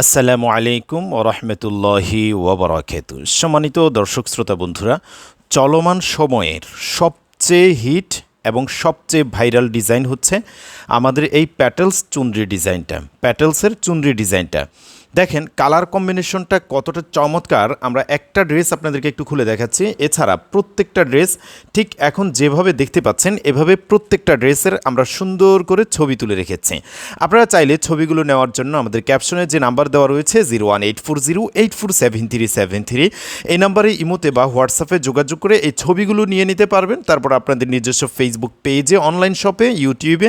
আসসালামু আলাইকুম ওরহমতুল্লাহি ওবরাকাতু সম্মানিত দর্শক শ্রোতা বন্ধুরা, চলমান সময়ের সবচেয়ে হিট এবং সবচেয়ে ভাইরাল ডিজাইন হচ্ছে আমাদের এই প্যাটেলস চুনরি ডিজাইনটা, প্যাটেলসের চুনরি ডিজাইনটা। দেখেন কালার কম্বিনেশনটা কতটা চমৎকার, আমরা একটা ড্রেস আপনাদেরকে একটু খুলে দেখাচ্ছি। এছাড়া প্রত্যেকটা ড্রেস ঠিক এখন যেভাবে দেখতে পাচ্ছেন, এভাবে প্রত্যেকটা ড্রেসের আমরা সুন্দর করে ছবি তুলে রেখেছি। আপনারা চাইলে ছবিগুলো নেওয়ার জন্য আমাদের ক্যাপশনে যে নাম্বার দেওয়া রয়েছে zero one eight four zero eight four seven three seven three এই নাম্বারে ইমোতে বা হোয়াটসঅ্যাপে যোগাযোগ করে এই ছবিগুলো নিয়ে নিতে পারবেন। তারপর আপনাদের নিজস্ব ফেসবুক পেজে অনলাইন শপে ইউটিউবে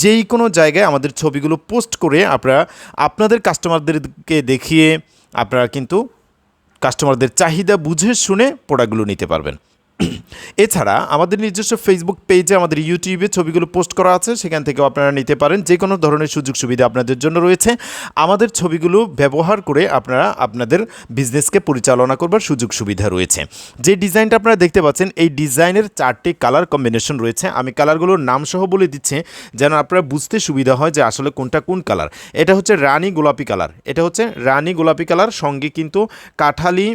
যেই কোনো জায়গায় আমাদের ছবিগুলো পোস্ট করে আপনারা আপনাদের কাস্টমারদেরকে দেখিয়ে আপনারা কিন্তু কাস্টমারদের চাহিদা বুঝে শুনে প্রোডাক্টগুলো নিতে পারবেন। এছাড়া আমাদের নিজস্ব ফেসবুক পেজে আমাদের ইউটিউবে ছবিগুলো পোস্ট করা আছে, সেখান থেকেও আপনারা নিতে পারেন। যে কোনো ধরনের সুযোগ সুবিধা আপনাদের জন্য রয়েছে। আমাদের ছবিগুলো ব্যবহার করে আপনারা আপনাদের বিজনেসকে পরিচালনা করবার সুযোগ সুবিধা রয়েছে। যে ডিজাইনটা আপনারা দেখতে পাচ্ছেন, এই ডিজাইনের চারটি কালার কম্বিনেশন রয়েছে। আমি কালারগুলোর নাম সহ বলে দিচ্ছি, যেন আপনারা বুঝতে সুবিধা হয় যে আসলে কোনটা কোন কালার এটা হচ্ছে রানী গোলাপি কালার এটা হচ্ছে রানী গোলাপি কালার সঙ্গে কিন্তু কাঠালি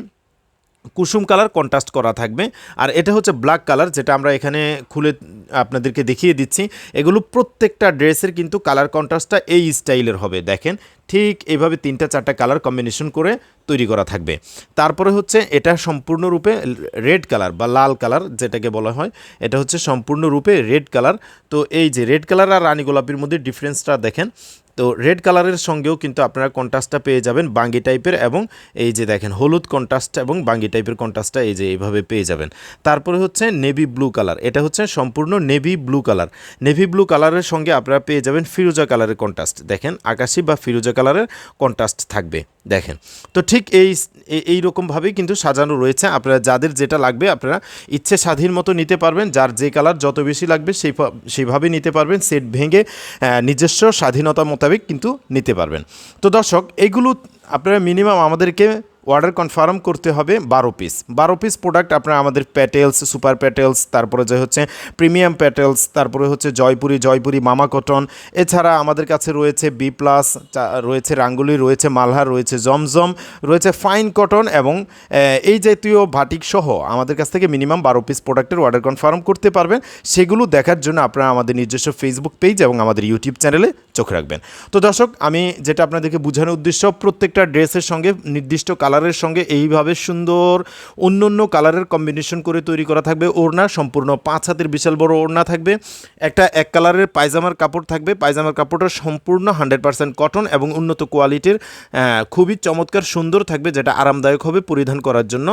কুসুম কালার কন্ট্রাস্ট করা থাকবে। আর এটা হচ্ছে ব্ল্যাক কালার, যেটা আমরা এখানে খুলে আপনাদেরকে দেখিয়ে দিচ্ছি। এগুলো প্রত্যেকটা ড্রেসের কিন্তু কালার কন্ট্রাস্টটা এই স্টাইলের হবে, দেখেন। ঠিক এইভাবে তিনটা চারটা কালার কম্বিনেশন করে তৈরি করা থাকবে। তারপরে হচ্ছে এটা সম্পূর্ণরূপে রেড কালার বা লাল কালার যেটাকে বলা হয়, এটা হচ্ছে সম্পূর্ণরূপে রেড কালার। তো এই যে রেড কালার আর রানী গোলাপির মধ্যে ডিফারেন্সটা দেখেন, তো রেড কালারের সঙ্গেও কিন্তু আপনারা কন্ট্রাস্টটা পেয়ে যাবেন বাঙ্গি টাইপের এবং এই যে দেখেন হলুদ কন্ট্রাস্ট এবং বাঙ্গি টাইপের কন্ট্রাস্টটা এই যে এইভাবে পেয়ে যাবেন। তারপরে হচ্ছে নেভি ব্লু কালার, এটা হচ্ছে সম্পূর্ণ navy blue colour. Navy blue কালারের সঙ্গে আপনারা পেয়ে যাবেন ফিরোজা কালারের কন্ট্রাস্ট, দেখেন আকাশি বা ফিরোজা কালারের কন্ট্রাস্ট থাকবে। দেখেন। তো ঠিক এই এই রকমভাবেই কিন্তু সাজানো রয়েছে। আপনারা যাদের যেটা লাগবে আপনারা ইচ্ছে স্বাধীন মতো নিতে পারবেন। যার যে কালার যত বেশি লাগবে সেই সেইভাবে নিতে পারবেন। সেট ভেঙে নিজস্ব স্বাধীনতা মোতাবেক কিন্তু নিতে পারবেন। তো দর্শক, এগুলো আপনারা মিনিমাম আমাদেরকে অর্ডার কনফার্ম করতে হবে বারো পিস বারো পিস প্রোডাক্ট আপনারা আমাদের প্যাটেলস সুপার প্যাটেলস তারপরে যে হচ্ছে প্রিমিয়াম প্যাটেলস তারপরে হচ্ছে জয়পুরি জয়পুরি মামা কটন এছাড়া আমাদের কাছে রয়েছে বি প্লাস রয়েছে রাঙ্গুলি, রয়েছে মালহার রয়েছে জমজম, রয়েছে ফাইন কটন এবং এই জাতীয় ভাটিক সহ আমাদের কাছ থেকে মিনিমাম বারো পিস প্রোডাক্টের অর্ডার কনফার্ম করতে পারবেন। সেগুলো দেখার জন্য আপনারা আমাদের নিজস্ব ফেসবুক পেজ এবং আমাদের ইউটিউব চ্যানেলে চোখ রাখবেন। তো দর্শক, আমি যেটা আপনাদেরকে বোঝানোর উদ্দেশ্য, প্রত্যেকটা ড্রেসের সঙ্গে, নির্দিষ্ট কালারের সঙ্গে এইভাবে সুন্দর অন্য অন্য কালারের কম্বিনেশন করে তৈরি করা থাকবে ওড়না। সম্পূর্ণ পাঁচ হাতের বিশাল বড় ওড়না থাকবে। একটা এক কালারের পায়জামার কাপড় থাকবে। পায়জামার কাপড়টা সম্পূর্ণ হান্ড্রেড পার্সেন্ট কটন এবং উন্নত কোয়ালিটির খুবই চমৎকার সুন্দর থাকবে, যেটা আরামদায়ক হবে পরিধান করার জন্য।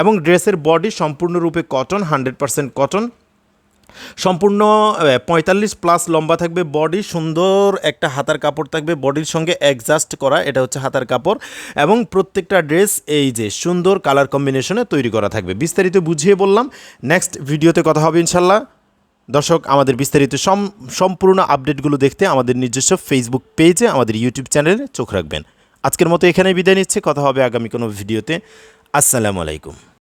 এবং ড্রেসের বডি সম্পূর্ণরূপে কটন হান্ড্রেড পার্সেন্ট কটন সম্পূর্ণ পঁয়তাল্লিশ প্লাস লম্বা থাকবে বডি সুন্দর একটা হাতার কাপড় থাকবে বডির সঙ্গে অ্যাডজাস্ট করা, এটা হচ্ছে হাতার কাপড়। এবং প্রত্যেকটা ড্রেস এই যে সুন্দর কালার কম্বিনেশনে তৈরি করা থাকবে। বিস্তারিত বুঝিয়ে বললাম নেক্সট ভিডিওতে কথা হবে ইনশাল্লাহ। দর্শক, আমাদের বিস্তারিত সম্পূর্ণ আপডেটগুলো দেখতে আমাদের নিজস্ব ফেসবুক পেজে আমাদের ইউটিউব চ্যানেলে চোখ রাখবেন। আজকের মতো এখানে বিদায় নিচ্ছে, কথা হবে আগামী কোনো ভিডিওতে আসসালামু আলাইকুম।